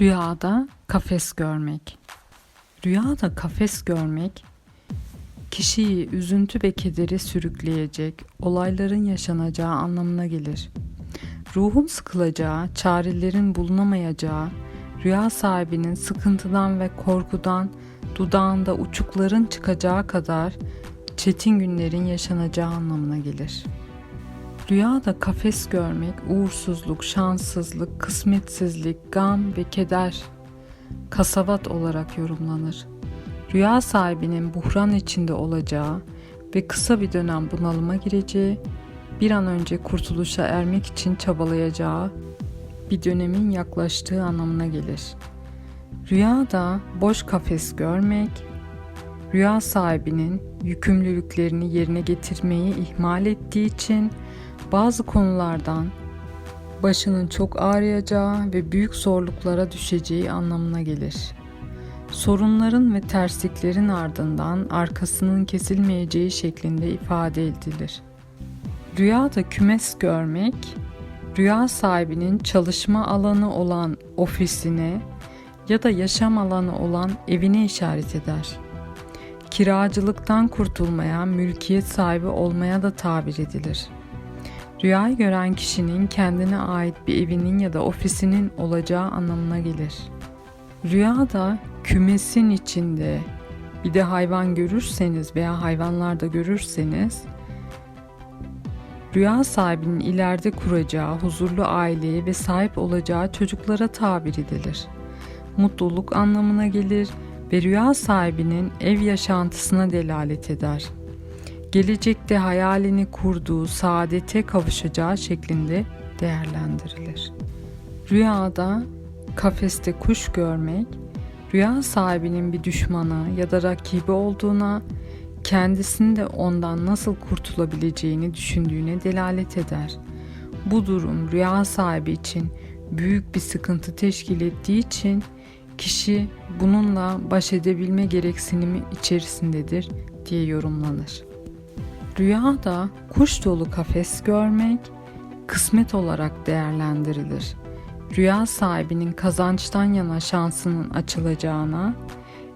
Rüyada kafes görmek. Rüyada kafes görmek kişiyi üzüntü ve kederi sürükleyecek olayların yaşanacağı anlamına gelir. Ruhun sıkılacağı, çarelerin bulunamayacağı, rüya sahibinin sıkıntıdan ve korkudan dudağında uçukların çıkacağı kadar çetin günlerin yaşanacağı anlamına gelir. Rüyada kafes görmek uğursuzluk, şanssızlık, kısmetsizlik, gam ve keder kasavat olarak yorumlanır. Rüya sahibinin buhran içinde olacağı ve kısa bir dönem bunalıma gireceği, bir an önce kurtuluşa ermek için çabalayacağı bir dönemin yaklaştığı anlamına gelir. Rüyada boş kafes görmek, rüya sahibinin yükümlülüklerini yerine getirmeyi ihmal ettiği için bazı konulardan başının çok ağrıyacağı ve büyük zorluklara düşeceği anlamına gelir. Sorunların ve tersliklerin ardından arkasının kesilmeyeceği şeklinde ifade edilir. Rüyada kümes görmek, rüya sahibinin çalışma alanı olan ofisine ya da yaşam alanı olan evine işaret eder. Kiracılıktan kurtulmaya, mülkiyet sahibi olmaya da tabir edilir. Rüyayı gören kişinin kendine ait bir evinin ya da ofisinin olacağı anlamına gelir. Rüyada kümesin içinde bir de hayvan görürseniz veya hayvanlarda görürseniz rüya sahibinin ileride kuracağı huzurlu aileye ve sahip olacağı çocuklara tabir edilir. Mutluluk anlamına gelir ve rüya sahibinin ev yaşantısına delalet eder. Gelecekte hayalini kurduğu saadete kavuşacağı şeklinde değerlendirilir. Rüyada kafeste kuş görmek, rüya sahibinin bir düşmanı ya da rakibi olduğuna, kendisinin de ondan nasıl kurtulabileceğini düşündüğüne delalet eder. Bu durum rüya sahibi için büyük bir sıkıntı teşkil ettiği için kişi bununla baş edebilme gereksinimi içerisindedir diye yorumlanır. Rüyada kuş dolu kafes görmek kısmet olarak değerlendirilir. Rüya sahibinin kazançtan yana şansının açılacağına,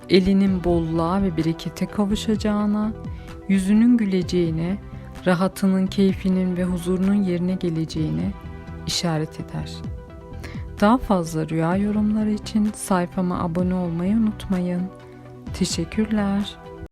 elinin bolluğa ve berekete kavuşacağına, yüzünün güleceğine, rahatının, keyfinin ve huzurunun yerine geleceğine işaret eder. Daha fazla rüya yorumları için sayfama abone olmayı unutmayın. Teşekkürler.